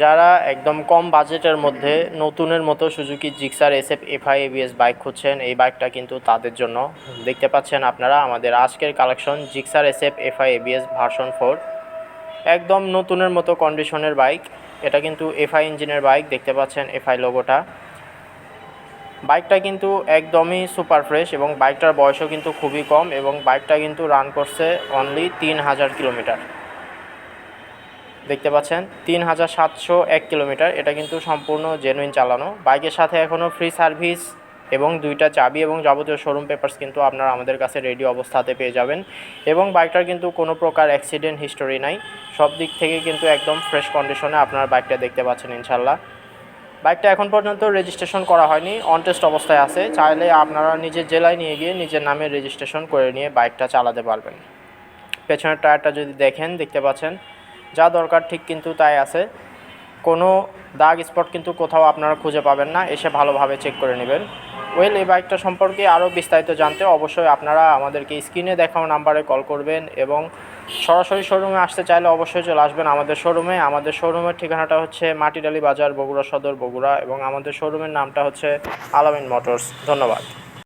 যারা একদম কম বাজেটের মধ্যে নতুনের মতো Suzuki, Gixxer, SF, FI, ABS bike খুঁজছেন, এই বাইকটা কিন্তু তাদের জন্য। দেখতে পাচ্ছেন আপনারা আমাদের আজকের collection, Gixxer, SF, FI, ABS version four. একদম নতুনের মতো কন্ডিশনের বাইক। এটা কিন্তু এফআই ইঞ্জিনের বাইক, দেখতে পাচ্ছেন এফআই লোগোটা। বাইকটা কিন্তু একদমই সুপার ফ্রেশ এবং বাইকটার বয়সও কিন্তু খুবই কম এবং বাইকটা কিন্তু রান করছে অনলি তিন হাজার কিলোমিটার। দেখতে পাচ্ছেন তিন হাজার সাতশো এক কিলোমিটার। এটা কিন্তু সম্পূর্ণ জেনুইন চালানো। বাইকের সাথে এখনও ফ্রি সার্ভিস এবং দুইটা চাবি এবং যাবতীয় শোরুম পেপার্স কিন্তু আপনারা আমাদের কাছে রেডি অবস্থাতে পেয়ে যাবেন। এবং বাইকটার কিন্তু কোনো প্রকার অ্যাক্সিডেন্ট হিস্টোরি নাই। সব দিক থেকে কিন্তু একদম ফ্রেশ কন্ডিশনে আপনারা বাইকটা দেখতে পাচ্ছেন ইনশাল্লাহ বাইকটা এখন পর্যন্ত রেজিস্ট্রেশন করা হয়নি। অন টেস্ট অবস্থায় আছে। চাইলে আপনারা নিজের জেলায় নিয়ে গিয়ে নিজের নামে রেজিস্ট্রেশন করে নিয়ে বাইকটা চালাতে পারবেন। পেছনের টায়ারটা যদি দেখেন, দেখতে পাচ্ছেন যা দরকার ঠিক কিন্তু তাই আছে। কোনো দাগ স্পট কিন্তু কোথাও আপনারা খুঁজে পাবেন না, এসে ভালোভাবে চেক করে নেবেন। ওয়েল এই বাইকটা সম্পর্কে আরও বিস্তারিত জানতে অবশ্যই আপনারা আমাদেরকে স্ক্রিনে দেখানো নাম্বারে কল করবেন এবং সরাসরি শোরুমে আসতে চাইলে অবশ্যই চলে আসবেন আমাদের শোরুমে আমাদের শোরুমের ঠিকানাটা হচ্ছে মাটিডালি বাজার, বগুড়া সদর, বগুড়া এবং আমাদের শোরুমের নামটা হচ্ছে আলামিন মোটরস। ধন্যবাদ।